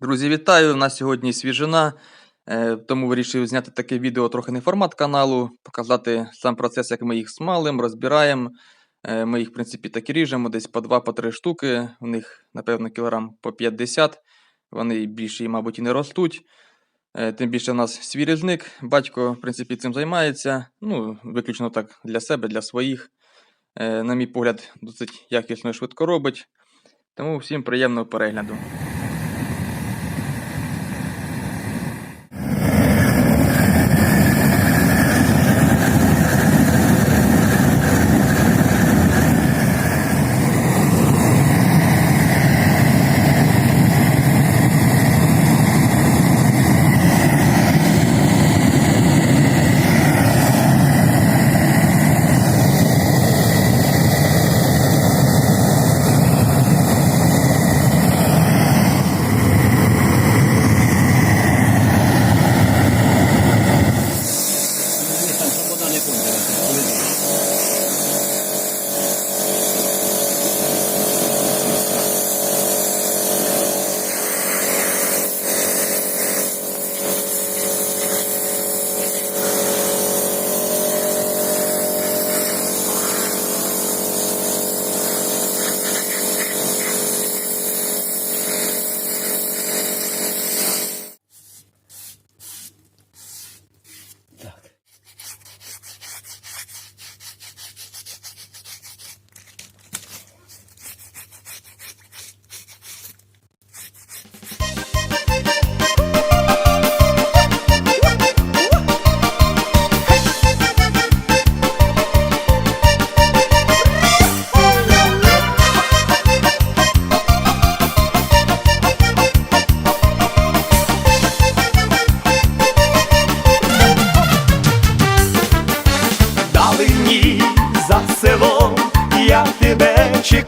Друзі, вітаю! У нас сьогодні свіжина, е, тому вирішив зняти таке відео трохи не формат каналу, показати сам процес, як ми їх смалимо, розбираємо. Е, Ми їх, в принципі, так і ріжемо, десь по 2-3 штуки. У них, напевно, кілограм по 50. Вони більше, мабуть, і не ростуть. Е, Тим більше в нас свій різник. Батько, в принципі, цим займається. Ну, виключно так для себе, для своїх. На мій погляд, досить якісно і швидко робить. Тому всім приємного перегляду.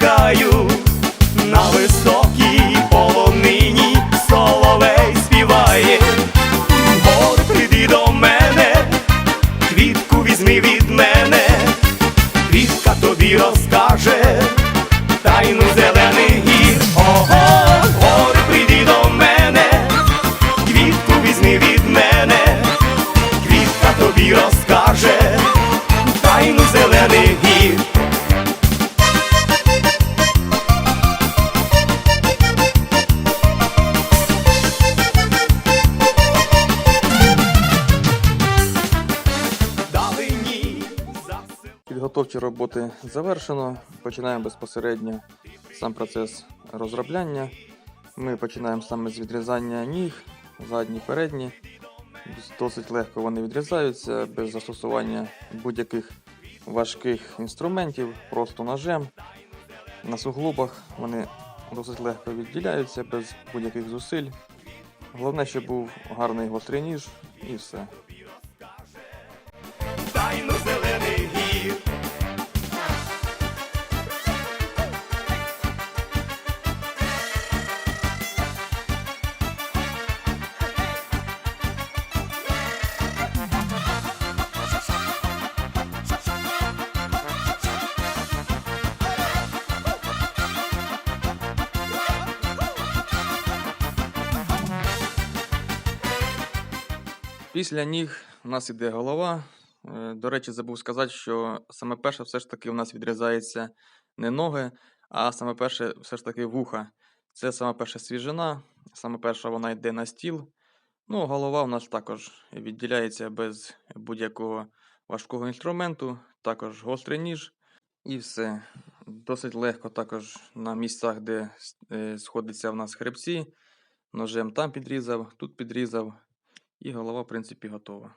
Чекаю, на високій полонині соловей співає, Гор, прийди до мене, квітку візьми від мене, квітка тобі розкаже, тайну зелених гір, ого, гор, прийди до мене, квітку візьми від мене, квітка тобі розкаже тайну зелених гір. Підготовчі роботи завершено. Починаємо безпосередньо сам процес розробляння. Ми починаємо саме з відрізання ніг, задні, передні. Досить легко вони відрізаються без застосування будь-яких важких інструментів, просто ножем. На суглобах вони досить легко відділяються без будь-яких зусиль. Головне, щоб був гарний гострий ніж і все. Після ніг у нас іде голова. Е, До речі, забув сказати, що саме перше все ж таки у нас відрізається не ноги, а саме перше все ж таки вуха. Це саме перша свіжина, саме перша вона йде на стіл. Ну, голова у нас також відділяється без будь-якого важкого інструменту, також гострий ніж і все. Досить легко також на місцях, де е, сходяться в нас хребці. Ножем там підрізав, тут підрізав. І голова, в принципі, готова.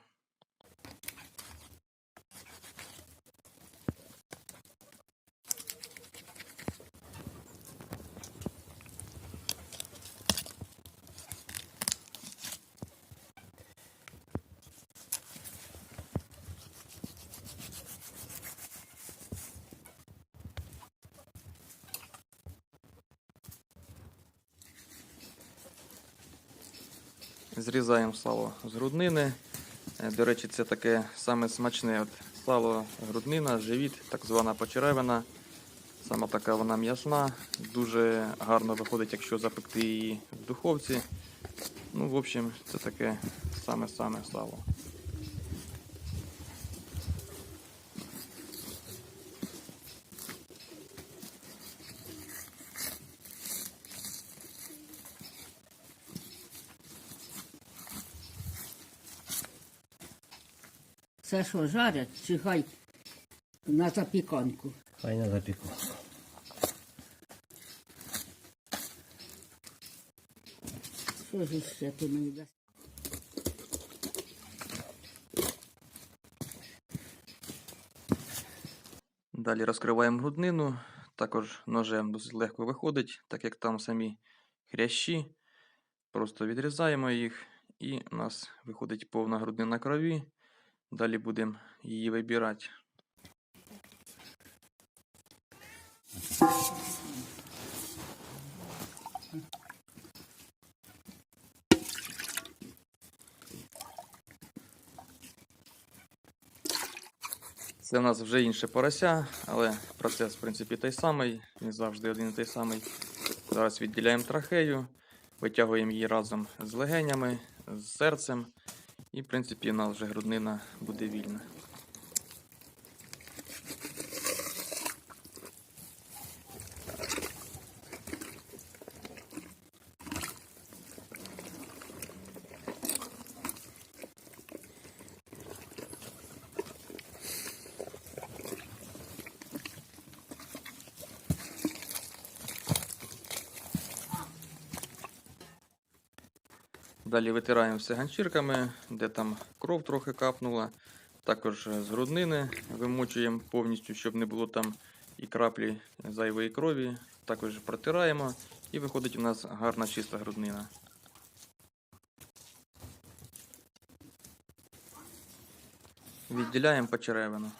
Зрізаємо сало з груднини. Е, До речі, це таке саме смачне. От сало, груднина, живіт, так звана почеревина. Саме така вона м'ясна. Дуже гарно виходить, якщо запекти її в духовці. Ну, в общем, це таке саме-саме сало. Це що, жарять чи хай на запіканку? Хай на запіку. Що ж ще то не дасть? Далі розкриваємо груднину. Також ножем досить легко виходить, так як там самі хрящі. Просто відрізаємо їх, і у нас виходить повна груднина крові. Далі будемо її вибирати. Це в нас вже інше порося, але процес, в принципі, той самий. Він завжди один і той самий. Зараз відділяємо трахею, витягуємо її разом з легенями, з серцем. І, в принципі, у нас вже груднина буде вільна. Далі витираємо все ганчірками, де там кров трохи капнула. Також з груднини вимочуємо повністю, щоб не було там і краплі зайвої крові. Також протираємо і виходить у нас гарна чиста груднина. Відділяємо почеревину.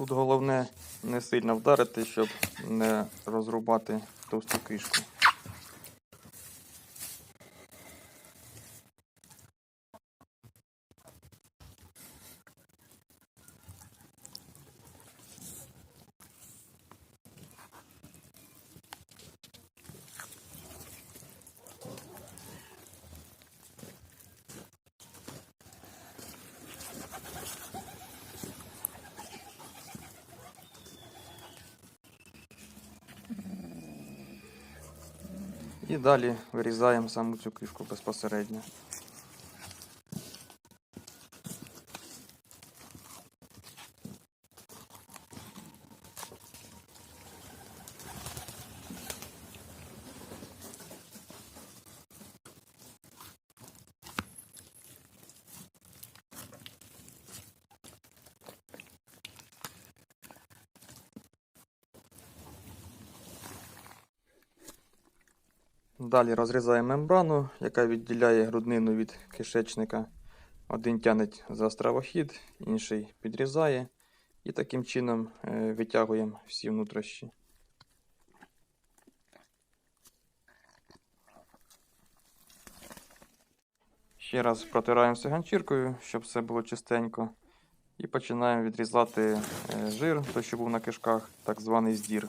Тут головне не сильно вдарити, щоб не розрубати товсту кишку. І далі вирізаємо саму цю кишку безпосередньо. Далі розрізаємо мембрану, яка відділяє груднину від кишечника. Один тянеть за стравохід, інший підрізає. І таким чином е, витягуємо всі внутрішні. Ще раз протираємо все ганчіркою, щоб все було чистенько. І починаємо відрізати е, жир, той, що був на кишках, так званий здір.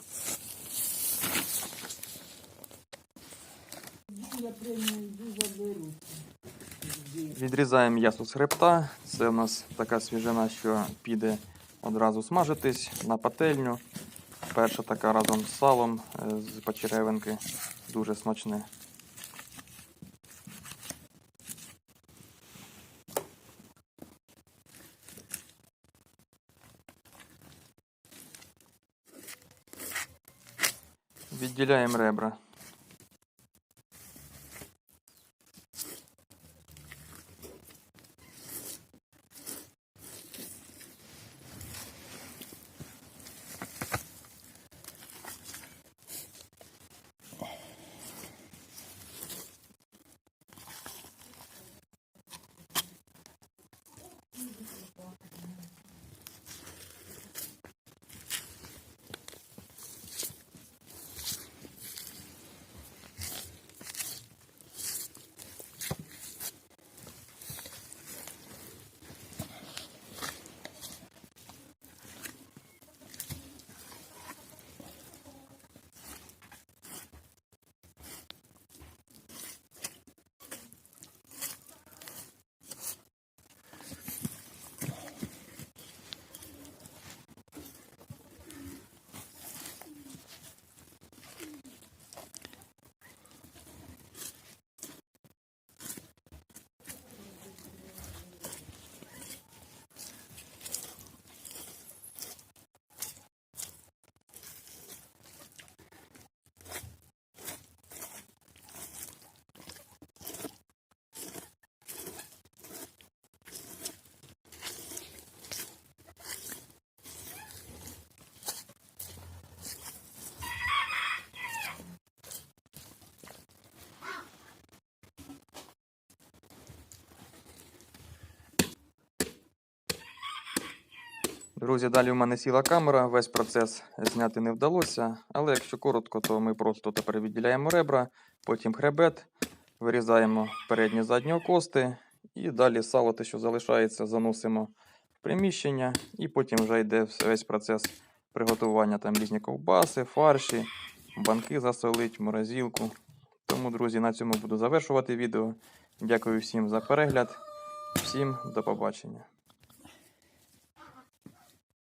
Відрізаємо м'ясо з хребта. Це у нас така свіжина, що піде одразу смажитись на пательню. Перша така разом з салом е, з почеревинки. Дуже смачне. Відділяємо ребра. Друзі, далі в мене сіла камера, весь процес зняти не вдалося. Але якщо коротко, то ми просто тепер відділяємо ребра, потім хребет, вирізаємо передні задні окости і далі сало, те, що залишається, заносимо в приміщення, і потім вже йде весь процес приготування там різні ковбаси, фарші, банки засолить, морозилку. Тому, друзі, на цьому буду завершувати відео. Дякую всім за перегляд. Всім до побачення.